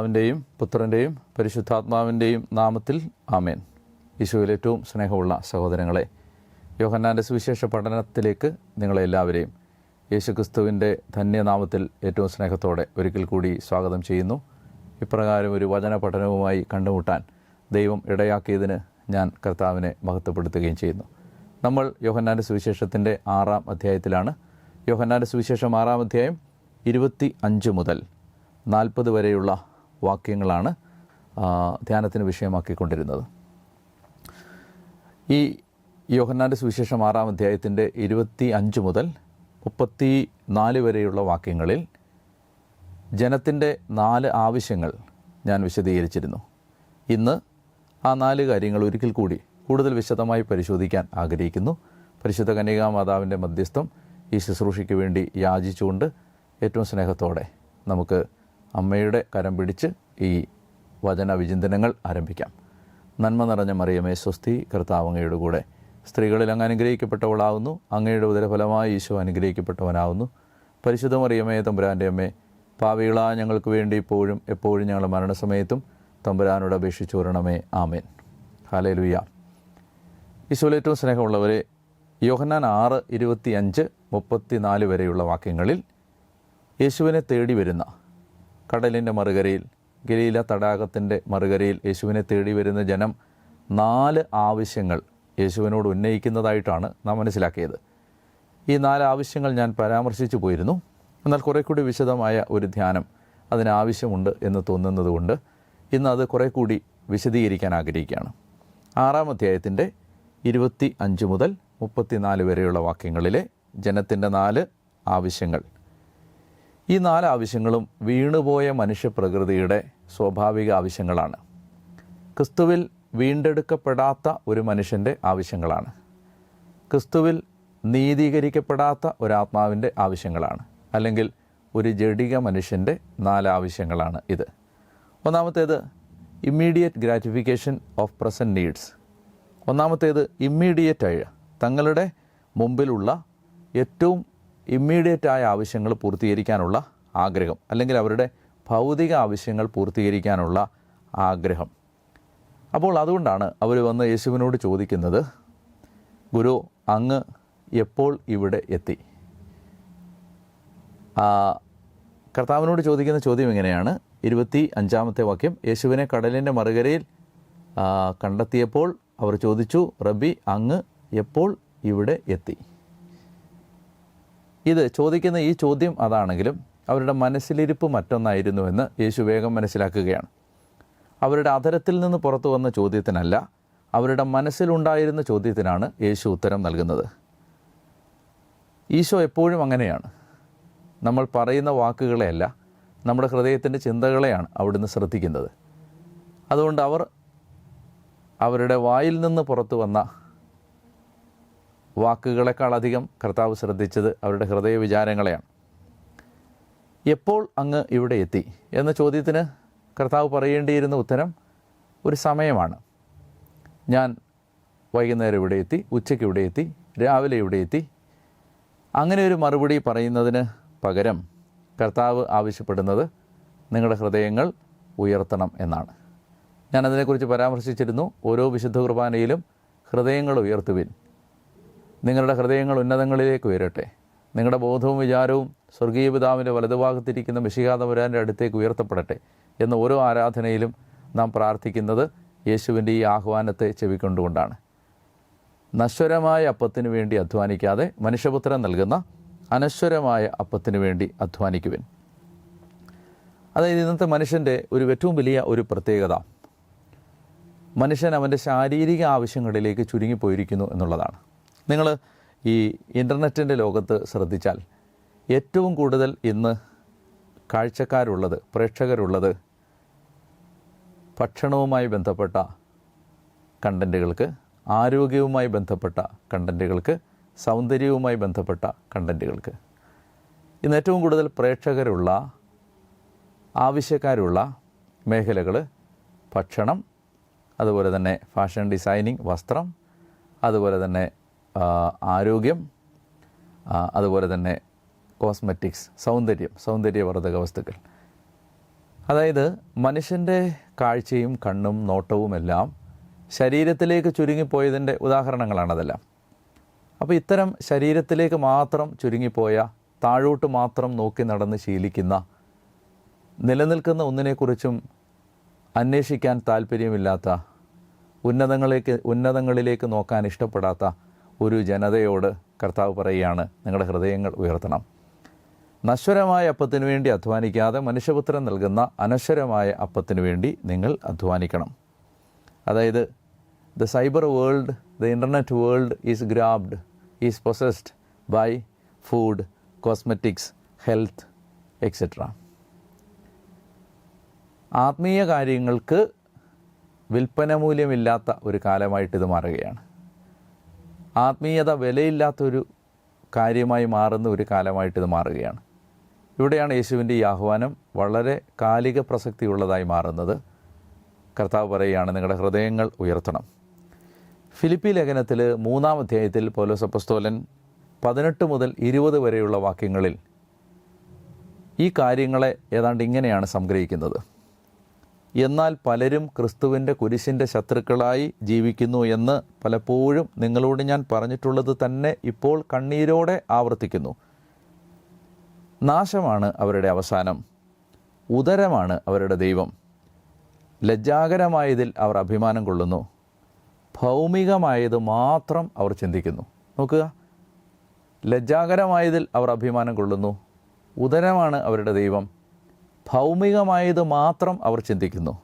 പിതാവിന്റെയും പുത്രന്റെയും പരിശുദ്ധാത്മാവിന്റെയും നാമത്തിൽ ആമേൻ. യേശുവിൽ ഏറ്റവും സ്നേഹമുള്ള സഹോദരങ്ങളെ യോഹന്നാന്റെ സുവിശേഷ പഠനത്തിലേക്ക് നിങ്ങളെ എല്ലാവരെയും യേശുക്രിസ്തുവിന്റെ ധന്യനാമത്തിൽ ഏറ്റവും സ്നേഹത്തോടെ ഒരിക്കൽ കൂടി സ്വാഗതം ചെയ്യുന്നു. ഇപ്രകാരം ഒരു വചന പഠനവുമായി കണ്ടുമുട്ടാൻ ദൈവം ഇടയാക്കിയതിന് ഞാൻ കർത്താവിനെ മഹത്വപ്പെടുത്തുകയും ചെയ്യുന്നു. നമ്മൾ യോഹന്നാന്റെ സുവിശേഷത്തിന്റെ ആറാം അധ്യായത്തിലാണ്. യോഹന്നാന്റെ സുവിശേഷം ആറാം അധ്യായം ഇരുപത്തി അഞ്ച് മുതൽ നാൽപ്പത് വരെയുള്ള വാക്യങ്ങളാണ് ധ്യാനത്തിന് വിഷയമാക്കിക്കൊണ്ടിരുന്നത്. ഈ യോഹന്നാന്റെ സുവിശേഷം ആറാം അധ്യായത്തിന്റെ ഇരുപത്തി അഞ്ച് മുതൽ മുപ്പത്തി നാല് വരെയുള്ള വാക്യങ്ങളിൽ ജനത്തിന്റെ നാല് ആവശ്യങ്ങൾ ഞാൻ വിശദീകരിച്ചിരുന്നു. ഇന്ന് ആ നാല് കാര്യങ്ങൾ ഒരിക്കൽ കൂടി കൂടുതൽ വിശദമായി പരിശോധിക്കാൻ ആഗ്രഹിക്കുന്നു. പരിശുദ്ധ കന്യകാ മാതാവിന്റെ മധ്യസ്ഥം ഈ ശുശ്രൂഷയ്ക്ക് വേണ്ടി യാചിച്ചുകൊണ്ട് ഏറ്റവും സ്നേഹത്തോടെ നമുക്ക് അമ്മയുടെ കരം പിടിച്ച് ഈ വചന വിചിന്തനങ്ങൾ ആരംഭിക്കാം. നന്മ നിറഞ്ഞ മറിയമേ സ്വസ്തി കർത്താവങ്ങയുടെ കൂടെ. സ്ത്രീകളിൽ അങ്ങ് അനുഗ്രഹിക്കപ്പെട്ടവളാവുന്നു. അങ്ങയുടെ ഉദരഫലമായി ഈശോ അനുഗ്രഹിക്കപ്പെട്ടവനാവുന്നു. പരിശുദ്ധ മറിയമേ തമ്പുരാന്റെ അമ്മേ പാവികളാ ഞങ്ങൾക്ക് വേണ്ടി ഇപ്പോഴും എപ്പോഴും ഞങ്ങളുടെ മരണസമയത്തും തമ്പുരാനോട് അപേക്ഷിച്ചു വരണമേ. ആമേൻ. ഹാലേ ലുയ്യ ഈശോയിൽ ഏറ്റവും സ്നേഹമുള്ളവരെ യോഹന്നാൻ ആറ് ഇരുപത്തി അഞ്ച് മുപ്പത്തി നാല് വരെയുള്ള വാക്യങ്ങളിൽ യേശുവിനെ തേടി വരുന്ന കടലിന്റെ മറുകരയിൽ ഗലീല തടാകത്തിന്റെ മറുകരയിൽ യേശുവിനെ തേടി വരുന്ന ജനം നാല് ആവശ്യങ്ങൾ യേശുവിനോട് ഉന്നയിക്കുന്നതായിട്ടാണ് നാം മനസ്സിലാക്കിയത്. ഈ നാല് ആവശ്യങ്ങൾ ഞാൻ പരാമർശിച്ചു പോയിരുന്നു. എന്നാൽ കുറേ കൂടി വിശദമായ ഒരു ധ്യാനം അതിനാവശ്യമുണ്ട് എന്ന് തോന്നുന്നതുകൊണ്ട് ഇന്ന് അത് കുറേ കൂടി വിശദീകരിക്കാൻ ആഗ്രഹിക്കുകയാണ്. ആറാം അധ്യായത്തിന്റെ ഇരുപത്തി അഞ്ച് മുതൽ മുപ്പത്തിനാല് വരെയുള്ള വാക്യങ്ങളിലെ ജനത്തിന്റെ നാല് ആവശ്യങ്ങൾ ഈ നാല് ആവശ്യങ്ങളും വീണുപോയ മനുഷ്യപ്രകൃതിയുടെ സ്വാഭാവിക ആവശ്യങ്ങളാണ്. ക്രിസ്തുവിൽ വീണ്ടെടുക്കപ്പെടാത്ത ഒരു മനുഷ്യന്റെ ആവശ്യങ്ങളാണ്. ക്രിസ്തുവിൽ നീതീകരിക്കപ്പെടാത്ത ഒരാത്മാവിന്റെ ആവശ്യങ്ങളാണ്. അല്ലെങ്കിൽ ഒരു ജഡിക മനുഷ്യന്റെ നാല് ആവശ്യങ്ങളാണ് ഇത്. ഒന്നാമത്തേത് immediate gratification of present needs ഒന്നാമത്തേത് ഇമ്മീഡിയറ്റായ തങ്ങളുടെ മുമ്പിലുള്ള ഏറ്റവും ഇമ്മീഡിയറ്റായ ആവശ്യങ്ങൾ പൂർത്തീകരിക്കാനുള്ള ആഗ്രഹം അല്ലെങ്കിൽ അവരുടെ ഭൗതിക ആവശ്യങ്ങൾ പൂർത്തീകരിക്കാനുള്ള ആഗ്രഹം. അപ്പോൾ അതുകൊണ്ടാണ് അവർ വന്ന് യേശുവിനോട് ചോദിക്കുന്നത് ഗുരു അങ്ങ് എപ്പോൾ ഇവിടെ എത്തി? കർത്താവിനോട് ചോദിക്കുന്ന ചോദ്യം എങ്ങനെയാണ് ഇരുപത്തി അഞ്ചാമത്തെ വാക്യം യേശുവിനെ കടലിന്റെ മറുകരയിൽ കണ്ടെത്തിയപ്പോൾ അവർ ചോദിച്ചു റബ്ബി അങ്ങ് എപ്പോൾ ഇവിടെ എത്തി? ഇത് ചോദിക്കുന്ന ഈ ചോദ്യം അതാണെങ്കിലും അവരുടെ മനസ്സിലിരിപ്പ് മറ്റൊന്നായിരുന്നു എന്ന് യേശു വേഗം മനസ്സിലാക്കുകയാണ്. അവരുടെ അധരത്തിൽ നിന്ന് പുറത്തു വന്ന ചോദ്യത്തിനല്ല അവരുടെ മനസ്സിലുണ്ടായിരുന്ന ചോദ്യത്തിനാണ് യേശു ഉത്തരം നൽകുന്നത്. ഈശോ എപ്പോഴും അങ്ങനെയാണ്. നമ്മൾ പറയുന്ന വാക്കുകളെയല്ല നമ്മുടെ ഹൃദയത്തിന്റെ ചിന്തകളെയാണ് അവിടുന്ന് ശ്രദ്ധിക്കുന്നത്. അതുകൊണ്ട് അവർ അവരുടെ വായിൽ നിന്ന് പുറത്തു വന്ന വാക്കുകളെക്കാളധികം കർത്താവ് ശ്രദ്ധിച്ചത് അവരുടെ ഹൃദയ വിചാരങ്ങളെയാണ് എപ്പോൾ അങ്ങ് ഇവിടെ എത്തി? എന്ന ചോദ്യത്തിന് കർത്താവ് പറയേണ്ടിയിരുന്ന ഉത്തരം ഒരു സമയമാണ്. ഞാൻ വൈകുന്നേരം ഇവിടെ എത്തി ഉച്ചയ്ക്ക് ഇവിടെ എത്തി രാവിലെ ഇവിടെ എത്തി. അങ്ങനെ ഒരു മറുപടി പറയുന്നതിന് പകരം കർത്താവ് ആവശ്യപ്പെടുന്നത് നിങ്ങളുടെ ഹൃദയങ്ങൾ ഉയർത്തണം എന്നാണ്. ഞാനതിനെക്കുറിച്ച് പരാമർശിച്ചിരുന്നു. ഓരോ വിശുദ്ധ കുർബാനയിലും ഹൃദയങ്ങൾ ഉയർത്തുവിൻ. നിങ്ങളുടെ ഹൃദയങ്ങൾ ഉന്നതങ്ങളിലേക്ക് ഉയരട്ടെ. നിങ്ങളുടെ ബോധവും വിചാരവും സ്വർഗീയ പിതാവിന്റെ വലതുഭാഗത്തിരിക്കുന്ന മിശികാതപുരാന്റെ അടുത്തേക്ക് ഉയർത്തപ്പെടട്ടെ എന്ന ഓരോ ആരാധനയിലും നാം പ്രാർത്ഥിക്കുന്നത് യേശുവിന്റെ ഈ ആഹ്വാനത്തെ ചെവിക്കൊണ്ടുകൊണ്ടാണ്. നശ്വരമായ അപ്പത്തിന് വേണ്ടി അധ്വാനിക്കാതെ മനുഷ്യപുത്രൻ നൽകുന്ന അനശ്വരമായ അപ്പത്തിന് വേണ്ടി അധ്വാനിക്കുവിൻ. അതായത് ഇന്നത്തെ മനുഷ്യന്റെ ഒരു ഏറ്റവും വലിയ ഒരു പ്രത്യേകത മനുഷ്യൻ അവന്റെ ശാരീരിക ആവശ്യങ്ങളിലേക്ക് ചുരുങ്ങിപ്പോയിരിക്കുന്നു എന്നുള്ളതാണ്. നിങ്ങൾ ഈ ഇന്റർനെറ്റിന്റെ ലോകത്ത് ശ്രദ്ധിച്ചാൽ ഏറ്റവും കൂടുതൽ ഇന്ന് കാഴ്ചക്കാരുള്ളത് പ്രേക്ഷകരുള്ളത് ഭക്ഷണവുമായി ബന്ധപ്പെട്ട കണ്ടന്റുകൾക്ക് ആരോഗ്യവുമായി ബന്ധപ്പെട്ട കണ്ടന്റുകൾക്ക് സൗന്ദര്യവുമായി ബന്ധപ്പെട്ട കണ്ടന്റുകൾക്ക്. ഇന്ന് ഏറ്റവും കൂടുതൽ പ്രേക്ഷകരുള്ള ആവശ്യക്കാരുള്ള മേഖലകൾ ഭക്ഷണം അതുപോലെ തന്നെ ഫാഷൻ ഡിസൈനിങ് വസ്ത്രം അതുപോലെ തന്നെ ആരോഗ്യം അതുപോലെ തന്നെ കോസ്മെറ്റിക്സ് സൗന്ദര്യം സൗന്ദര്യവർദ്ധക വസ്തുക്കൾ. അതായത് മനുഷ്യന്റെ കാഴ്ചയും കണ്ണും നോട്ടവുമെല്ലാം ശരീരത്തിലേക്ക് ചുരുങ്ങിപ്പോയതിന്റെ ഉദാഹരണങ്ങളാണതെല്ലാം അപ്പോൾ ഇത്തരം ശരീരത്തിലേക്ക് മാത്രം ചുരുങ്ങിപ്പോയ താഴോട്ട് മാത്രം നോക്കി നടന്ന് ശീലിക്കുന്ന നിലനിൽക്കുന്ന ഒന്നിനെക്കുറിച്ചും അന്വേഷിക്കാൻ താല്പര്യമില്ലാത്ത ഉന്നതങ്ങളിലേക്ക് ഉന്നതങ്ങളിലേക്ക് നോക്കാൻ ഇഷ്ടപ്പെടാത്ത ഒരു ജനതയോട് കർത്താവ് പറയുകയാണ് നിങ്ങളുടെ ഹൃദയങ്ങൾ ഉയർത്തണം. നശ്വരമായ അപ്പത്തിനു വേണ്ടി അധ്വാനിക്കാതെ മനുഷ്യപുത്രൻ നൽകുന്ന അനശ്വരമായ അപ്പത്തിനു വേണ്ടി നിങ്ങൾ അധ്വാനിക്കണം. അതായത് the cyber world the internet world is grabbed is possessed by food cosmetics health etcetera. ആത്മീയ കാര്യങ്ങൾക്ക് വിൽപ്പന മൂല്യമില്ലാത്ത ഒരു കാലമായിട്ട് ഇത് മാറുകയാണ്. ആത്മീയത വിലയില്ലാത്തൊരു കാര്യമായി മാറുന്ന ഒരു കാലമായിട്ട് ഇത് മാറുകയാണ്. ഇവിടെയാണ് യേശുവിന്റെ ഈ ആഹ്വാനം വളരെ കാലിക പ്രസക്തിയുള്ളതായി മാറുന്നത്. കർത്താവ് പറയുകയാണ് നിങ്ങളുടെ ഹൃദയങ്ങൾ ഉയർത്തണം. ഫിലിപ്പി ലേഖനത്തിൽ മൂന്നാം അധ്യായത്തിൽ പോലോസപ്പസ്തോലൻ പതിനെട്ട് മുതൽ ഇരുപത് വരെയുള്ള വാക്യങ്ങളിൽ ഈ കാര്യങ്ങളെ ഏതാണ്ട് ഇങ്ങനെയാണ് സംഗ്രഹിക്കുന്നത്. എന്നാൽ പലരും ക്രിസ്തുവിന്റെ കുരിശിന്റെ ശത്രുക്കളായി ജീവിക്കുന്നു എന്ന് പലപ്പോഴും നിങ്ങളോട് ഞാൻ പറഞ്ഞിട്ടുള്ളത് തന്നെ ഇപ്പോൾ കണ്ണീരോടെ ആവർത്തിക്കുന്നു. നാശമാണ് അവരുടെ അവസാനം. ഉദരമാണ് അവരുടെ ദൈവം. ലജ്ജാകരമായതിൽ അവർ അഭിമാനം കൊള്ളുന്നു. ഭൗമികമായത് മാത്രം അവർ ചിന്തിക്കുന്നു. നോക്കുക. ലജ്ജാകരമായതിൽ അവർ അഭിമാനം കൊള്ളുന്നു. ഉദരമാണ് അവരുടെ ദൈവം. ഭൗമികമായത് മാത്രം അവർ ചിന്തിക്കുന്നു.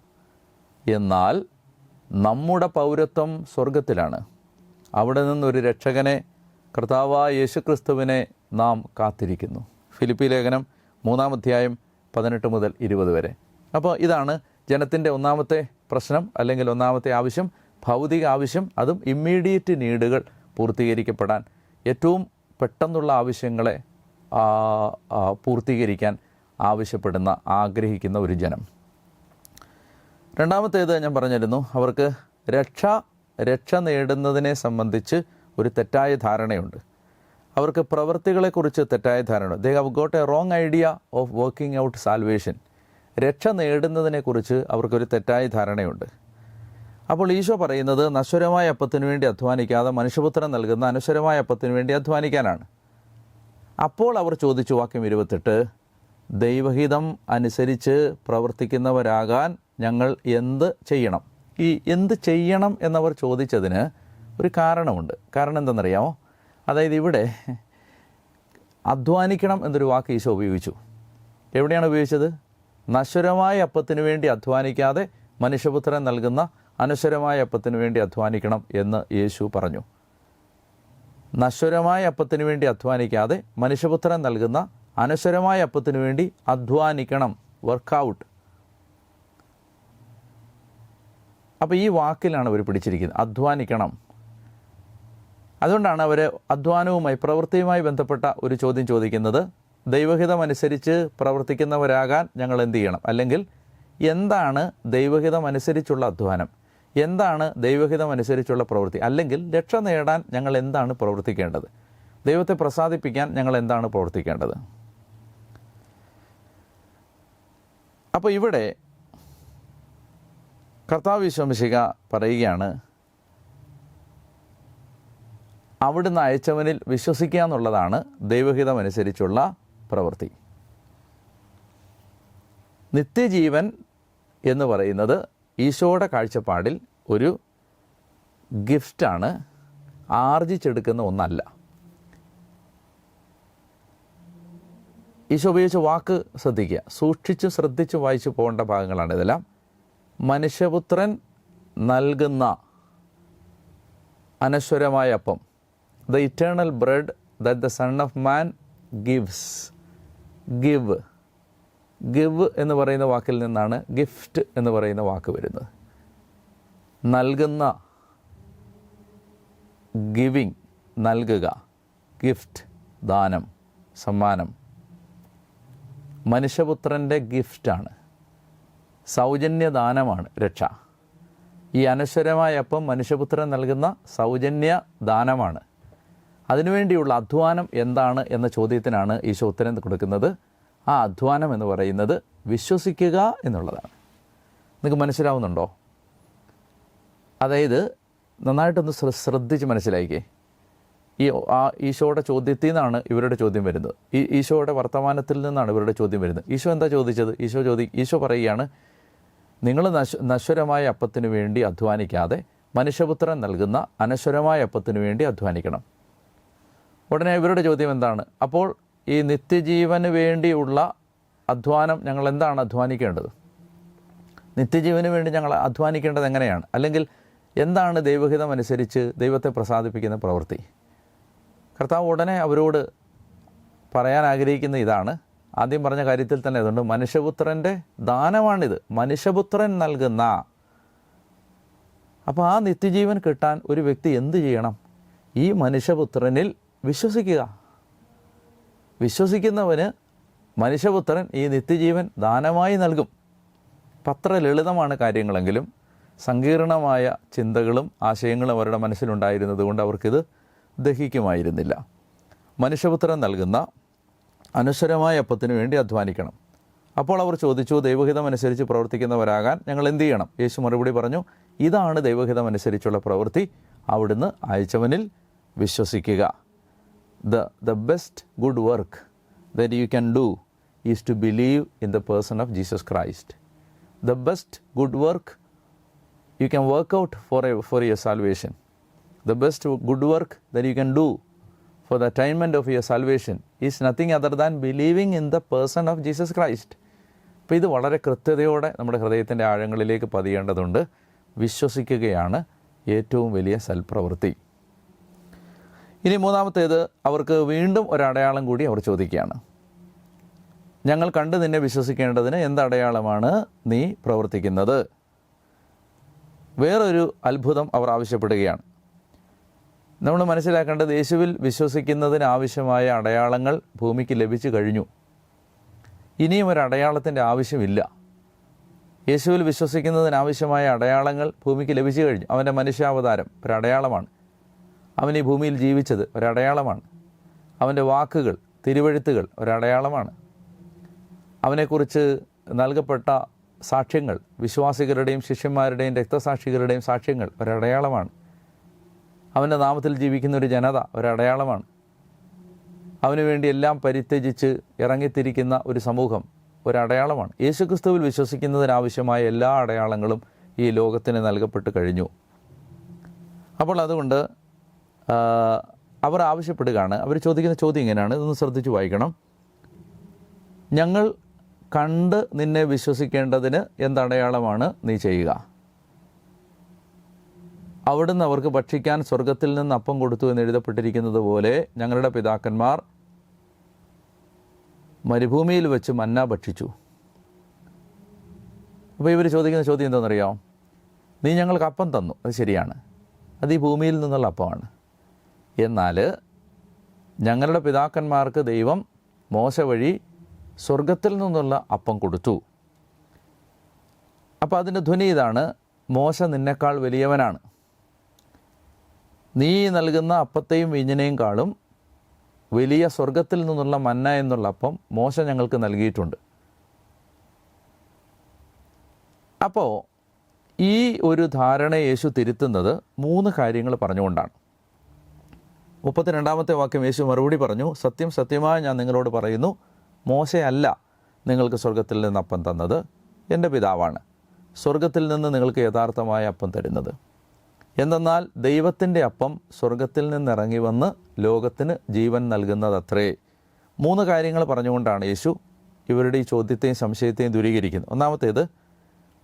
എന്നാൽ നമ്മുടെ പൗരത്വം സ്വർഗത്തിലാണ് അവിടെ നിന്നൊരു രക്ഷകനെ കർത്താവായ യേശുക്രിസ്തുവിനെ നാം കാത്തിരിക്കുന്നു. ഫിലിപ്പി ലേഖനം മൂന്നാം അധ്യായം പതിനെട്ട് മുതൽ ഇരുപത് വരെ. അപ്പോൾ ഇതാണ് ജനത്തിന്റെ ഒന്നാമത്തെ പ്രശ്നം അല്ലെങ്കിൽ ഒന്നാമത്തെ ആവശ്യം ഭൗതിക ആവശ്യം അതും ഇമ്മീഡിയറ്റ് നീഡുകൾ പൂർത്തീകരിക്കപ്പെടാൻ. ഏറ്റവും പെട്ടെന്നുള്ള ആവശ്യങ്ങളെ പൂർത്തീകരിക്കാൻ ആവശ്യപ്പെടുന്ന ആഗ്രഹിക്കുന്ന ഒരു ജനം. രണ്ടാമത്തേത് ഞാൻ പറഞ്ഞിരുന്നു അവർക്ക് രക്ഷ രക്ഷ നേടുന്നതിനെ സംബന്ധിച്ച് ഒരു തെറ്റായ ധാരണയുണ്ട്. അവർക്ക് പ്രവൃത്തികളെക്കുറിച്ച് തെറ്റായ ധാരണ they have got a wrong idea of working out salvation രക്ഷ നേടുന്നതിനെക്കുറിച്ച് അവർക്കൊരു തെറ്റായ ധാരണയുണ്ട്. അപ്പോൾ ഈശോ പറയുന്നത് നശ്വരമായ അപ്പത്തിനു വേണ്ടി അധ്വാനിക്കാതെ മനുഷ്യപുത്രൻ നൽകുന്ന അനശ്വരമായ അപ്പത്തിനു വേണ്ടി അധ്വാനിക്കാനാണ്. അപ്പോൾ അവർ ചോദിച്ചു വാക്യം ഇരുപത്തെട്ട് ദൈവഹിതം അനുസരിച്ച് പ്രവർത്തിക്കുന്നവരാകാൻ ഞങ്ങൾ എന്ത് ചെയ്യണം? ഈ എന്ത് ചെയ്യണം എന്നവർ ചോദിച്ചതിന് ഒരു കാരണമുണ്ട്. കാരണം എന്തെന്നറിയാമോ? അതായത് ഇവിടെ അധ്വാനിക്കണം എന്നൊരു വാക്ക് ഈശോ ഉപയോഗിച്ചു. എവിടെയാണ് ഉപയോഗിച്ചത്? നശ്വരമായ അപ്പത്തിനു വേണ്ടി അധ്വാനിക്കാതെ മനുഷ്യപുത്രൻ നൽകുന്ന അനശ്വരമായ അപ്പത്തിനു വേണ്ടി അധ്വാനിക്കണം എന്ന് യേശു പറഞ്ഞു. നശ്വരമായ അപ്പത്തിനു വേണ്ടി അധ്വാനിക്കാതെ മനുഷ്യപുത്രൻ നൽകുന്ന അനശ്വരമായ അപ്പത്തിന് വേണ്ടി അധ്വാനിക്കണം. വർക്കൗട്ട് അപ്പോൾ ഈ വാക്കിലാണ് അവർ പിടിച്ചിരിക്കുന്നത്. അധ്വാനിക്കണം. അതുകൊണ്ടാണ് അവർ അധ്വാനവുമായി പ്രവൃത്തിയുമായി ബന്ധപ്പെട്ട ഒരു ചോദ്യം ചോദിക്കുന്നത്. ദൈവഹിതമനുസരിച്ച് പ്രവർത്തിക്കുന്നവരാകാൻ ഞങ്ങൾ എന്ത് ചെയ്യണം? അല്ലെങ്കിൽ എന്താണ് ദൈവഹിതമനുസരിച്ചുള്ള അധ്വാനം? എന്താണ് ദൈവഹിതമനുസരിച്ചുള്ള പ്രവൃത്തി? അല്ലെങ്കിൽ രക്ഷ നേടാൻ ഞങ്ങൾ എന്താണ് പ്രവർത്തിക്കേണ്ടത്? ദൈവത്തെ പ്രസാദിപ്പിക്കാൻ ഞങ്ങൾ എന്താണ് പ്രവർത്തിക്കേണ്ടത്? അപ്പോൾ ഇവിടെ കർത്താവ് വിശ്വംശിക പറയുകയാണ് അവിടുന്ന് അയച്ചവനിൽ വിശ്വസിക്കുക എന്നുള്ളതാണ് ദൈവഹിതമനുസരിച്ചുള്ള പ്രവൃത്തി. നിത്യജീവൻ എന്ന് പറയുന്നത് ഈശോയുടെ കാഴ്ചപ്പാടിൽ ഒരു ഗിഫ്റ്റാണ് ആർജിച്ചെടുക്കുന്ന ഒന്നല്ല. ഈശോ ഉപയോഗിച്ച വാക്ക് ശ്രദ്ധിക്കുക. സൂക്ഷിച്ച് ശ്രദ്ധിച്ച് വായിച്ചു പോകേണ്ട ഭാഗങ്ങളാണ് ഇതെല്ലാം. മനുഷ്യപുത്രൻ നൽകുന്ന അനശ്വരമായ അപ്പം. The eternal bread that the son of man gives give give എന്ന് പറയുന്ന വാക്കിൽ നിന്നാണ് ഗിഫ്റ്റ് എന്ന് പറയുന്ന വാക്ക് വരുന്നത്. നൽകുന്ന ഗിവിങ് നൽകുക. ഗിഫ്റ്റ് ദാനം സമ്മാനം. മനുഷ്യപുത്രന്റെ ഗിഫ്റ്റാണ്. സൗജന്യദാനമാണ് രക്ഷ. ഈ അനശ്വരമായ അപ്പം മനുഷ്യപുത്രൻ നൽകുന്ന സൗജന്യ ദാനമാണ് അതിനുവേണ്ടിയുള്ള അധ്വാനം എന്താണ് എന്ന ചോദ്യത്തിനാണ് ഈശോ ഉത്തരം കൊടുക്കുന്നത്. ആ അധ്വാനം എന്ന് പറയുന്നത് വിശ്വസിക്കുക എന്നുള്ളതാണ്. നിങ്ങൾക്ക് മനസ്സിലാവുന്നുണ്ടോ? അതായത് നന്നായിട്ടൊന്ന് ശ്ര- ശ്രദ്ധിച്ച് മനസ്സിലാക്കിക്കേ ഈ ആ ഈശോയുടെ ചോദ്യത്തിൽ നിന്നാണ് ഇവരുടെ ചോദ്യം വരുന്നത്. ഈ ഈശോയുടെ വർത്തമാനത്തിൽ നിന്നാണ് ഇവരുടെ ചോദ്യം വരുന്നത്. ഈശോ എന്താ ചോദിച്ചത്? ഈശോ ചോദി ഈശോ പറയുകയാണ് നിങ്ങൾ നശ നശ്വരമായ അപ്പത്തിനു വേണ്ടി അധ്വാനിക്കാതെ മനുഷ്യപുത്രൻ നൽകുന്ന അനശ്വരമായ അപ്പത്തിനു വേണ്ടി അധ്വാനിക്കണം. ഉടനെ ഇവരുടെ ചോദ്യം എന്താണ്? അപ്പോൾ ഈ നിത്യജീവന് വേണ്ടിയുള്ള അധ്വാനം ഞങ്ങൾ എന്താണ് അധ്വാനിക്കേണ്ടത്? നിത്യജീവന് വേണ്ടി ഞങ്ങൾ അധ്വാനിക്കേണ്ടത് എങ്ങനെയാണ്? അല്ലെങ്കിൽ എന്താണ് ദൈവഹിതം അനുസരിച്ച് ദൈവത്തെ പ്രസാദിപ്പിക്കുന്ന പ്രവൃത്തി? കർത്താവ് ഉടനെ അവരോട് പറയാൻ ആഗ്രഹിക്കുന്ന ഇതാണ്. ആദ്യം പറഞ്ഞ കാര്യത്തിൽ തന്നെ അതുകൊണ്ട് മനുഷ്യപുത്രന്റെ ദാനമാണിത്. മനുഷ്യപുത്രൻ നൽകുന്ന. അപ്പോൾ ആ നിത്യജീവൻ കിട്ടാൻ ഒരു വ്യക്തി എന്ത് ചെയ്യണം? ഈ മനുഷ്യപുത്രനിൽ വിശ്വസിക്കുക. വിശ്വസിക്കുന്നവന് മനുഷ്യപുത്രൻ ഈ നിത്യജീവൻ ദാനമായി നൽകും. പത്ര ലളിതമാണ് കാര്യങ്ങളെങ്കിലും സങ്കീർണമായ ചിന്തകളും ആശയങ്ങളും അവരുടെ മനസ്സിലുണ്ടായിരുന്നത് കൊണ്ട് അവർക്കിത് ദഹിക്കുമായിരുന്നില്ല. മനുഷ്യപുത്രൻ നൽകുന്ന അനശ്വരമായ അപ്പത്തിനു വേണ്ടി അധ്വാനിക്കണം. അപ്പോൾ അവർ ചോദിച്ചു ദൈവഹിതം അനുസരിച്ച് പ്രവർത്തിക്കുന്നവരാകാൻ ഞങ്ങൾ എന്ത് ചെയ്യണം? യേശു മറുപടി പറഞ്ഞു ഇതാണ് ദൈവഹിതം അനുസരിച്ചുള്ള പ്രവൃത്തി. അവിടുന്ന് അയച്ചവനിൽ വിശ്വസിക്കുക. The the best good work can do is to believe in the person of Jesus Christ. The best good work you can work out for, for for your salvation. The best good work that you can do for the attainment of your salvation is nothing other than believing in the person of Jesus Christ. അപ്പോൾ ഇത് വളരെ കൃത്യതയോടെ നമ്മുടെ ഹൃദയത്തിന്റെ ആഴങ്ങളിലേക്ക് പതിയേണ്ടതുണ്ട്. വിശ്വസിക്കുകയാണ് ഏറ്റവും വലിയ സൽപ്രവൃത്തി. ഇനി മൂന്നാമത്തേത് അവർക്ക് വീണ്ടും ഒരടയാളം കൂടി അവർ ചോദിക്കുകയാണ്. ഞങ്ങൾ കണ്ട് നിന്നെ വിശ്വസിക്കേണ്ടതിന് എന്തടയാളമാണ് നീ പ്രവർത്തിക്കുന്നത്? വേറൊരു അത്ഭുതം അവർ ആവശ്യപ്പെടുകയാണ്. നമ്മൾ മനസ്സിലാക്കേണ്ടത് യേശുവിൽ വിശ്വസിക്കുന്നതിന് ആവശ്യമായ അടയാളങ്ങൾ ഭൂമിക്ക് ലഭിച്ചു കഴിഞ്ഞു. ഇനിയും ഒരു അടയാളത്തിന്റെ ആവശ്യമില്ല. യേശുവിൽ വിശ്വസിക്കുന്നതിന് ആവശ്യമായ അടയാളങ്ങൾ ഭൂമിക്ക് ലഭിച്ചു കഴിഞ്ഞു. അവന്റെ മനുഷ്യാവതാരം ഒരടയാളമാണ്. അവൻ ഈ ഭൂമിയിൽ ജീവിച്ചത് ഒരടയാളമാണ്. അവന്റെ വാക്കുകൾ തിരുവഴുത്തുകൾ ഒരടയാളമാണ്. അവനെക്കുറിച്ച് നൽകപ്പെട്ട സാക്ഷ്യങ്ങൾ വിശ്വാസികളുടെയും ശിഷ്യന്മാരുടെയും രക്തസാക്ഷികളുടെയും സാക്ഷ്യങ്ങൾ ഒരടയാളമാണ്. അവന്റെ നാമത്തിൽ ജീവിക്കുന്ന ഒരു ജനത ഒരടയാളമാണ്. അവന് വേണ്ടി എല്ലാം പരിത്യജിച്ച് ഇറങ്ങിത്തിരിക്കുന്ന ഒരു സമൂഹം ഒരടയാളമാണ്. യേശുക്രിസ്തുവിൽ വിശ്വസിക്കുന്നതിനാവശ്യമായ എല്ലാ അടയാളങ്ങളും ഈ ലോകത്തിന് നൽകപ്പെട്ട് കഴിഞ്ഞു. അപ്പോൾ അതുകൊണ്ട് അവർ ആവശ്യപ്പെടുകയാണ്. അവർ ചോദിക്കുന്ന ചോദ്യം ഇങ്ങനെയാണ്. ഇതൊന്ന് ശ്രദ്ധിച്ച് വായിക്കണം. ഞങ്ങൾ കണ്ട് നിന്നെ വിശ്വസിക്കേണ്ടതിന് എന്തടയാളമാണ് നീ ചെയ്യുക? അവിടുന്ന് അവർക്ക് ഭക്ഷിക്കാൻ സ്വർഗത്തിൽ നിന്ന് അപ്പം കൊടുത്തു എന്ന് എഴുതപ്പെട്ടിരിക്കുന്നത് പോലെ ഞങ്ങളുടെ പിതാക്കന്മാർ മരുഭൂമിയിൽ വെച്ച് മന്ന ഭക്ഷിച്ചു. അപ്പോൾ ഇവർ ചോദിക്കുന്ന ചോദ്യം എന്താണെന്നറിയാമോ? നീ ഞങ്ങൾക്ക് അപ്പം തന്നു. അത് ശരിയാണ്. അത് ഈ ഭൂമിയിൽ നിന്നുള്ള അപ്പമാണ്. എന്നാൽ ഞങ്ങളുടെ പിതാക്കന്മാർക്ക് ദൈവം മോശ വഴി സ്വർഗത്തിൽ നിന്നുള്ള അപ്പം കൊടുത്തു. അപ്പോൾ അതിന്റെ ധ്വനി ഇതാണ് മോശ നിന്നേക്കാൾ വലിയവനാണ്. നീ നൽകുന്ന അപ്പത്തെയും വീഞ്ഞിനെയും കാളും വലിയ സ്വർഗത്തിൽ നിന്നുള്ള മന്ന എന്നുള്ള അപ്പം മോശ ഞങ്ങൾക്ക് നൽകിയിട്ടുണ്ട്. അപ്പോൾ ഈ ഒരു ധാരണ യേശു തിരുത്തുന്നത് മൂന്ന് കാര്യങ്ങൾ പറഞ്ഞുകൊണ്ടാണ്. മുപ്പത്തിരണ്ടാമത്തെ വാക്യം യേശു മറുപടി പറഞ്ഞു സത്യം സത്യമായി ഞാൻ നിങ്ങളോട് പറയുന്നു മോശയല്ല നിങ്ങൾക്ക് സ്വർഗത്തിൽ നിന്ന് അപ്പം തന്നത് എന്റെ പിതാവാണ്. സ്വർഗത്തിൽ നിന്ന് നിങ്ങൾക്ക് യഥാർത്ഥമായ അപ്പം തരുന്നത്. എന്തെന്നാൽ ദൈവത്തിന്റെ അപ്പം സ്വർഗത്തിൽ നിന്നിറങ്ങി വന്ന് ലോകത്തിന് ജീവൻ നൽകുന്നതത്രേ. മൂന്ന് കാര്യങ്ങൾ പറഞ്ഞുകൊണ്ടാണ് യേശു ഇവരുടെ ഈ ചോദ്യത്തെയും സംശയത്തെയും ദൂരീകരിക്കുന്നത്. ഒന്നാമത്തേത്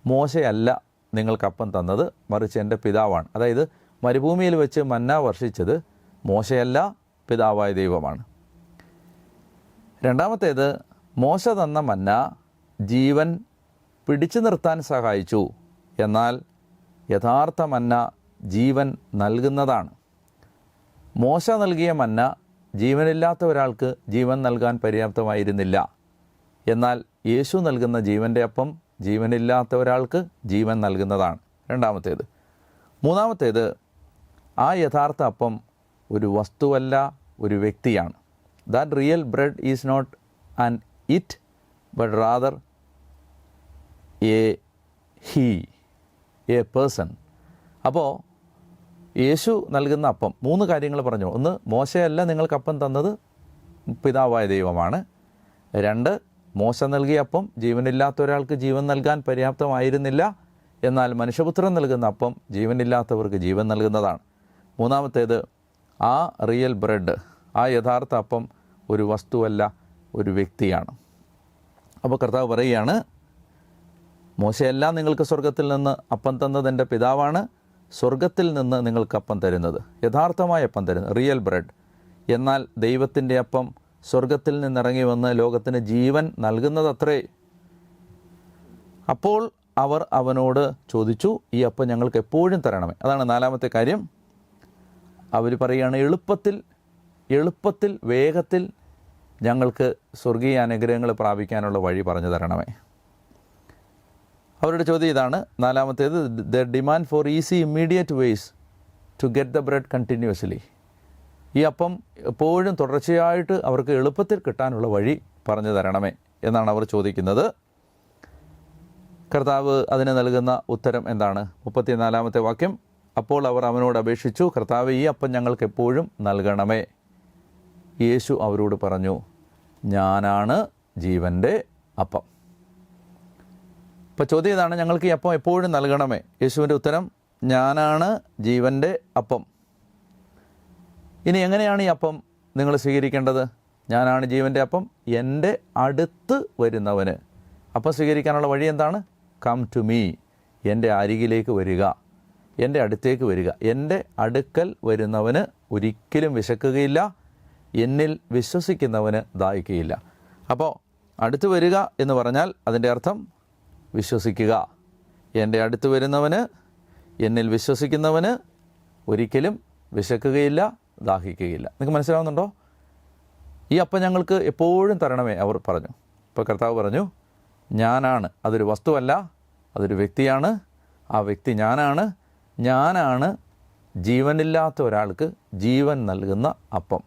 മോശയല്ല നിങ്ങൾക്കപ്പം തന്നത് മറിച്ച് എന്റെ പിതാവാണ്. അതായത് മരുഭൂമിയിൽ വെച്ച് മന്ന വർഷിച്ചത് മോശയല്ല പിതാവായ ദൈവമാണ്. രണ്ടാമത്തേത് മോശ തന്ന മന്ന ജീവൻ പിടിച്ചു നിർത്താൻ സഹായിച്ചു. എന്നാൽ യഥാർത്ഥ മന്ന ജീവൻ നൽകുന്നതാണ്. മോശ നൽകിയ മന്ന ജീവനില്ലാത്ത ഒരാൾക്ക് ജീവൻ നൽകാൻ പര്യാപ്തമായിരുന്നില്ല. എന്നാൽ യേശു നൽകുന്ന ജീവന്റെ അപ്പം ജീവനില്ലാത്ത ഒരാൾക്ക് ജീവൻ നൽകുന്നതാണ്. രണ്ടാമത്തേത്. മൂന്നാമത്തേത് ആ യഥാർത്ഥ അപ്പം ഒരു വസ്തുവല്ല ഒരു വ്യക്തിയാണ്. That real bread is not an it but rather a he a person അപ്പോൾ യേശു നൽകുന്ന അപ്പം. മൂന്ന് കാര്യങ്ങൾ പറഞ്ഞു. ഒന്ന് മോശയല്ല നിങ്ങൾക്ക് അപ്പം തന്നത് പിതാവായ ദൈവമാണ്. രണ്ട് മോശ നൽകിയ അപ്പം ജീവനില്ലാത്ത ഒരാൾക്ക് ജീവൻ നൽകാൻ പര്യാപ്തമായിരുന്നില്ല. എന്നാൽ മനുഷ്യപുത്രൻ നൽകുന്ന അപ്പം ജീവനില്ലാത്തവർക്ക് ജീവൻ നൽകുന്നതാണ്. മൂന്നാമത്തേത് ആ റിയൽ ബ്രെഡ് ആ യഥാർത്ഥ അപ്പം ഒരു വസ്തുവല്ല ഒരു വ്യക്തിയാണ്. അപ്പോൾ കർത്താവ് പറയുകയാണ് മോശയെല്ലാം നിങ്ങൾക്ക് സ്വർഗത്തിൽ നിന്ന് അപ്പം തന്നത് എന്റെ പിതാവാണ്. സ്വർഗത്തിൽ നിന്ന് നിങ്ങൾക്ക് അപ്പം തരുന്നത് യഥാർത്ഥമായ അപ്പം തരുന്നത് റിയൽ ബ്രെഡ് എന്നാൽ ദൈവത്തിന്റെ അപ്പം സ്വർഗത്തിൽ നിന്നിറങ്ങി വന്ന് ലോകത്തിന് ജീവൻ നൽകുന്നതത്രേ. അപ്പോൾ അവർ അവനോട് ചോദിച്ചു ഈ അപ്പം ഞങ്ങൾക്ക് എപ്പോഴും തരണമേ. അതാണ് നാലാമത്തെ കാര്യം. അവർ പറയുകയാണ് എളുപ്പത്തിൽ എളുപ്പത്തിൽ വേഗത്തിൽ ഞങ്ങൾക്ക് സ്വർഗീയ അനുഗ്രഹങ്ങൾ പ്രാപിക്കാനുള്ള വഴി പറഞ്ഞു തരണമേ. അവരുടെ ചോദ്യം ഇതാണ്. നാലാമത്തേത് the demand for easy immediate ways to get the bread continuously ഈ അപ്പം എപ്പോഴും തുടർച്ചയായിട്ട് അവർക്ക് എളുപ്പത്തിൽ കിട്ടാനുള്ള വഴി പറഞ്ഞു തരണമേ എന്നാണ് അവർ ചോദിക്കുന്നത്. കർത്താവ് അതിന് നൽകുന്ന ഉത്തരം എന്താണ്? മുപ്പത്തിനാലാമത്തെ വാക്യം അപ്പോൾ അവർ അവനോട് അപേക്ഷിച്ചു കർത്താവ് ഈ അപ്പം ഞങ്ങൾക്ക് എപ്പോഴും നൽകണമേ. യേശു അവരോട് പറഞ്ഞു ഞാനാണ് ജീവന്റെ അപ്പം. ഇപ്പോൾ ചോദ്യം ഇതാണ് ഞങ്ങൾക്ക് ഈ അപ്പം എപ്പോഴും നൽകണമേ? യേശുവിന്റെ ഉത്തരം ഞാനാണ് ജീവന്റെ അപ്പം. ഇനി എങ്ങനെയാണ് ഈ അപ്പം നിങ്ങൾ സ്വീകരിക്കേണ്ടത്? ഞാനാണ് ജീവന്റെ അപ്പം എന്റെ അടുത്ത് വരുന്നവന്. അപ്പം സ്വീകരിക്കാനുള്ള വഴി എന്താണ്? കം ടു മീ എന്റെ അരികിലേക്ക് വരിക. എന്റെ അടുത്തേക്ക് വരിക. എന്റെ അടുക്കൽ വരുന്നവന് ഒരിക്കലും വിശക്കുകയില്ല. എന്നിൽ വിശ്വസിക്കുന്നവന് ദാഹിക്കുകയില്ല. അപ്പോൾ അടുത്ത് വരിക എന്ന് പറഞ്ഞാൽ അതിന്റെ അർത്ഥം വിശ്വസിക്കുക. എന്റെ അടുത്ത് വരുന്നവന് എന്നിൽ വിശ്വസിക്കുന്നവന് ഒരിക്കലും വിശക്കുകയില്ല ദാഹിക്കുകയില്ല. നിങ്ങൾക്ക് മനസ്സിലാവുന്നുണ്ടോ? ഈ അപ്പം ഞങ്ങൾക്ക് എപ്പോഴും തരണമേ അവർ പറഞ്ഞു. ഇപ്പോൾ കർത്താവ് പറഞ്ഞു ഞാനാണ്. അതൊരു വസ്തുവല്ല അതൊരു വ്യക്തിയാണ്. ആ വ്യക്തി ഞാനാണ്. ഞാനാണ് ജീവനില്ലാത്ത ഒരാൾക്ക് ജീവൻ നൽകുന്ന അപ്പം.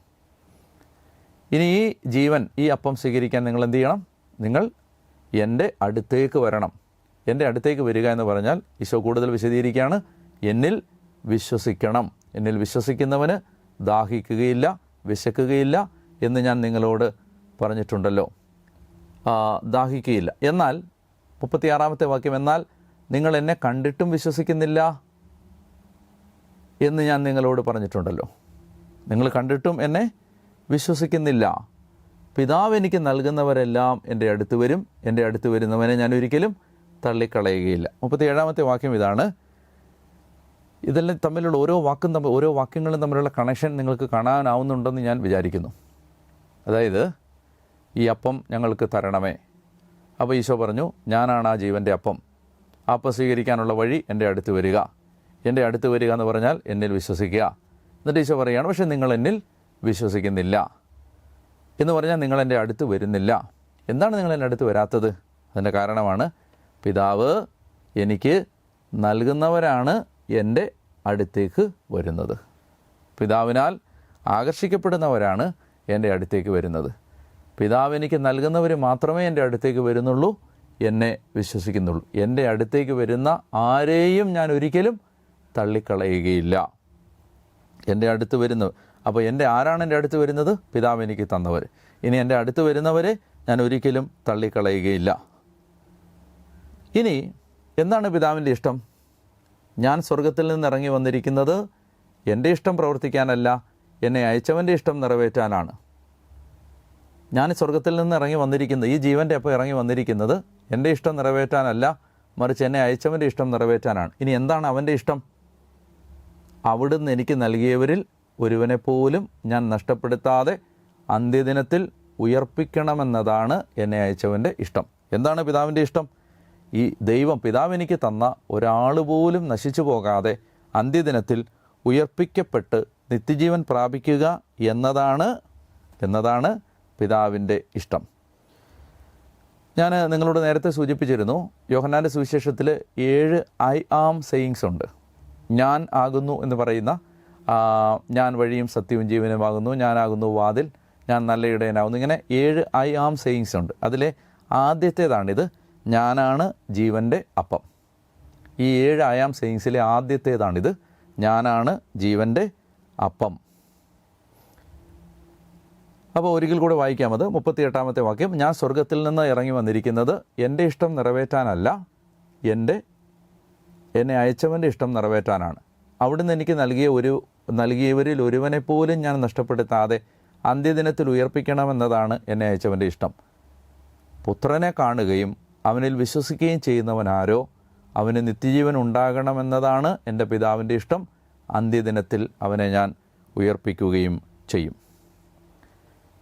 ഇനി ഈ ജീവൻ ഈ അപ്പം സ്വീകരിക്കാൻ നിങ്ങൾ എന്ത് ചെയ്യണം? നിങ്ങൾ എന്റെ അടുത്തേക്ക് വരണം. എന്റെ അടുത്തേക്ക് വരിക എന്ന് പറഞ്ഞാൽ ഈശോ കൂടുതൽ വിശദീകരിക്കുകയാണ്. എന്നിൽ വിശ്വസിക്കണം. എന്നിൽ വിശ്വസിക്കുന്നവന് ദാഹിക്കുകയില്ല വിശക്കുകയില്ല എന്ന് ഞാൻ നിങ്ങളോട് പറഞ്ഞിട്ടുണ്ടല്ലോ. ദാഹിക്കുകയില്ല. എന്നാൽ മുപ്പത്തിയാറാമത്തെ വാക്യം എന്നാൽ നിങ്ങൾ എന്നെ കണ്ടിട്ടും വിശ്വസിക്കുന്നില്ല എന്ന് ഞാൻ നിങ്ങളോട് പറഞ്ഞിട്ടുണ്ടല്ലോ. നിങ്ങൾ കണ്ടിട്ടും എന്നെ വിശ്വസിക്കുന്നില്ല. പിതാവ് എനിക്ക് നൽകുന്നവരെല്ലാം എന്റെ അടുത്ത് വരും എന്റെ അടുത്ത് വരുന്നവനെ ഞാൻ ഒരിക്കലും തള്ളിക്കളയുകയില്ല. മുപ്പത്തി ഏഴാമത്തെ വാക്യം ഇതാണ്. ഇതെല്ലാം തമ്മിലുള്ള ഓരോ വാക്കും തമ്മിൽ ഓരോ വാക്യങ്ങളും തമ്മിലുള്ള കണക്ഷൻ നിങ്ങൾക്ക് കാണാനാവുന്നുണ്ടെന്ന് ഞാൻ വിചാരിക്കുന്നു. അതായത് ഈ അപ്പം ഞങ്ങൾക്ക് തരണമേ. അപ്പോൾ ഈശോ പറഞ്ഞു ഞാനാണ് ആ ജീവന്റെ അപ്പം. അപ്പം സ്വീകരിക്കാനുള്ള വഴി എന്റെ അടുത്ത് വരിക. എന്റെ അടുത്ത് വരിക എന്ന് പറഞ്ഞാൽ എന്നിൽ വിശ്വസിക്കുക. എന്നിട്ട് ഈശോ പറയുകയാണ് പക്ഷേ നിങ്ങൾ എന്നിൽ വിശ്വസിക്കുന്നില്ല. എന്ന് പറഞ്ഞാൽ നിങ്ങൾ എന്റെ അടുത്ത് വരുന്നില്ല. എന്താണ് നിങ്ങൾ എന്റെ അടുത്ത് വരാത്തത്? അതിന്റെ കാരണമാണ് പിതാവ് എനിക്ക് നൽകുന്നവരാണ് എന്റെ അടുത്തേക്ക് വരുന്നത്. പിതാവിനാൽ ആകർഷിക്കപ്പെടുന്നവരാണ് എന്റെ അടുത്തേക്ക് വരുന്നത്. പിതാവ് എനിക്ക് നൽകുന്നവർ മാത്രമേ എന്റെ അടുത്തേക്ക് വരുന്നുള്ളൂ എന്നെ വിശ്വസിക്കുന്നുള്ളൂ. എന്റെ അടുത്തേക്ക് വരുന്ന ആരെയും ഞാൻ ഒരിക്കലും തള്ളിക്കളയുകയില്ല. എന്റെ അടുത്ത് വരുന്നു അപ്പോൾ എന്റെ ആരാണ് എന്റെ അടുത്ത് വരുന്നത്? പിതാവ് എനിക്ക് തന്നവർ. ഇനി എന്റെ അടുത്ത് വരുന്നവരെ ഞാൻ ഒരിക്കലും തള്ളിക്കളയുകയില്ല. ഇനി എന്താണ് പിതാവിന്റെ ഇഷ്ടം? ഞാൻ സ്വർഗത്തിൽ നിന്ന് ഇറങ്ങി വന്നിരിക്കുന്നത് എന്റെ ഇഷ്ടം പ്രവർത്തിക്കാനല്ല എന്നെ അയച്ചവന്റെ ഇഷ്ടം നിറവേറ്റാനാണ്. ഞാൻ സ്വർഗത്തിൽ നിന്ന് ഇറങ്ങി വന്നിരിക്കുന്നത് ഈ ജീവന്റെ അപ്പോൾ ഇറങ്ങി വന്നിരിക്കുന്നത് എന്റെ ഇഷ്ടം നിറവേറ്റാനല്ല മറിച്ച് എന്നെ അയച്ചവന്റെ ഇഷ്ടം നിറവേറ്റാനാണ്. ഇനി എന്താണ് അവന്റെ ഇഷ്ടം? അവിടുന്ന് എനിക്ക് നൽകിയവരിൽ ഒരുവനെ പോലും ഞാൻ നഷ്ടപ്പെടുത്താതെ അന്ത്യദിനത്തിൽ ഉയർപ്പിക്കണമെന്നതാണ് എന്നെ അയച്ചവന്റെ ഇഷ്ടം. എന്താണ് പിതാവിന്റെ ഇഷ്ടം? ഈ ദൈവം പിതാവ് എനിക്ക് തന്ന ഒരാൾ പോലും നശിച്ചു പോകാതെ അന്ത്യദിനത്തിൽ ഉയർപ്പിക്കപ്പെട്ട് നിത്യജീവൻ പ്രാപിക്കുക എന്നതാണ് എന്നതാണ് പിതാവിന്റെ ഇഷ്ടം. ഞാൻ നിങ്ങളോട് നേരത്തെ സൂചിപ്പിച്ചിരുന്നു യോഹന്നാന്റെ സുവിശേഷത്തിൽ ഏഴ് ഐ ആം സെയിങ്സ് ഉണ്ട്. ഞാൻ ആകുന്നു എന്ന് പറയുന്ന ഞാൻ വഴിയും സത്യവും ജീവനുമാകുന്നു ഞാനാകുന്നു വാതിൽ ഞാൻ നല്ല ഇടയനാകുന്നു. ഇങ്ങനെ ഏഴ് ഐ ആം സെയിങ്സ് ഉണ്ട്. അതിലെ ആദ്യത്തേതാണിത് ഞാനാണ് ജീവന്റെ അപ്പം. ഈ ഏഴ് ഐ ആം സെയിങ്സിലെ ആദ്യത്തേതാണിത് ഞാനാണ് ജീവന്റെ അപ്പം. അപ്പോൾ ഒരിക്കൽ കൂടെ വായിക്കാം അത്. മുപ്പത്തി എട്ടാമത്തെ വാക്യം ഞാൻ സ്വർഗത്തിൽ നിന്ന് ഇറങ്ങി വന്നിരിക്കുന്നത് എന്റെ ഇഷ്ടം നിറവേറ്റാനല്ല എന്റെ എന്നെ അയച്ചവന്റെ ഇഷ്ടം നിറവേറ്റാനാണ്. അവിടുന്ന് എനിക്ക് നൽകിയ ഒരു നൽകിയവരിൽ ഒരുവനെ പോലും ഞാൻ നഷ്ടപ്പെടുത്താതെ അന്ത്യദിനത്തിൽ ഉയർപ്പിക്കണമെന്നതാണ് എന്നെ അയച്ചവന്റെ ഇഷ്ടം. പുത്രനെ കാണുകയും അവനിൽ വിശ്വസിക്കുകയും ചെയ്യുന്നവൻ ആരോ അവന് നിത്യജീവൻ ഉണ്ടാകണമെന്നതാണ് എന്റെ പിതാവിന്റെ ഇഷ്ടം. അന്ത്യദിനത്തിൽ അവനെ ഞാൻ ഉയർപ്പിക്കുകയും ചെയ്യും.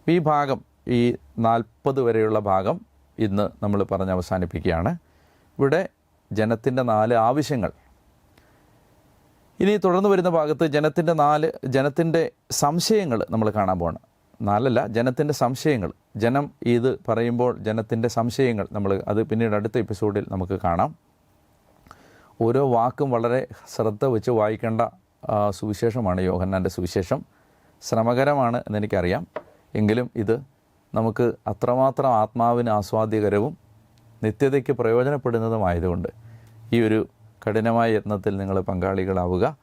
ഈ ഭാഗം ഈ നാൽപ്പത് വരെയുള്ള ഭാഗം ഇന്ന് നമ്മൾ പറഞ്ഞ് അവസാനിപ്പിക്കുകയാണ്. ഇവിടെ ജനത്തിന്റെ നാല് ആവശ്യങ്ങൾ ഇനി തുടർന്ന് വരുന്ന ഭാഗത്ത് ജനത്തിന്റെ നാല് ജനത്തിന്റെ സംശയങ്ങൾ നമ്മൾ കാണാൻ പോകണം നാലല്ല ജനത്തിന്റെ സംശയങ്ങൾ. ജനം ഇത് പറയുമ്പോൾ ജനത്തിന്റെ സംശയങ്ങൾ നമ്മൾ അത് പിന്നീട് അടുത്ത എപ്പിസോഡിൽ നമുക്ക് കാണാം. ഓരോ വാക്കും വളരെ ശ്രദ്ധ വെച്ച് വായിക്കേണ്ട സുവിശേഷമാണ് യോഹന്നാന്റെ സുവിശേഷം. ശ്രമകരമാണ് എന്നെനിക്കറിയാം. എങ്കിലും ഇത് നമുക്ക് അത്രമാത്രം ആത്മാവിന് ആസ്വാദ്യകരവും നിത്യതയ്ക്ക് പ്രയോജനപ്പെടുന്നതുമായതുകൊണ്ട് ഈ ഒരു കഠിനമായ യത്നത്തിൽ നിങ്ങൾ പങ്കാളികളാവുക.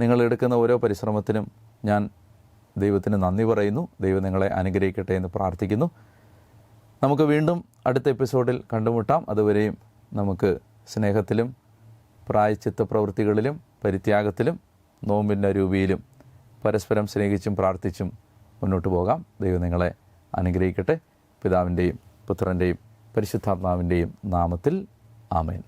നിങ്ങൾ എടുക്കുന്ന ഓരോ പരിശ്രമത്തിനും ഞാൻ ദൈവത്തിന് നന്ദി പറയുന്നു. ദൈവം നിങ്ങളെ അനുഗ്രഹിക്കട്ടെ എന്ന് പ്രാർത്ഥിക്കുന്നു. നമുക്ക് വീണ്ടും അടുത്ത എപ്പിസോഡിൽ കണ്ടുമുട്ടാം. അതുവരെയും നമുക്ക് സ്നേഹത്തിലും പ്രായച്ചിത്ത പ്രവൃത്തികളിലും പരിത്യാഗത്തിലും നോമ്പിന്റെ രൂപിയിലും പരസ്പരം സ്നേഹിച്ചും പ്രാർത്ഥിച്ചും മുന്നോട്ട് പോകാം. ദൈവം നിങ്ങളെ അനുഗ്രഹിക്കട്ടെ. പിതാവിന്റെയും പുത്രന്റെയും പരിശുദ്ധാത്മാവിന്റെയും നാമത്തിൽ ആമേൻ.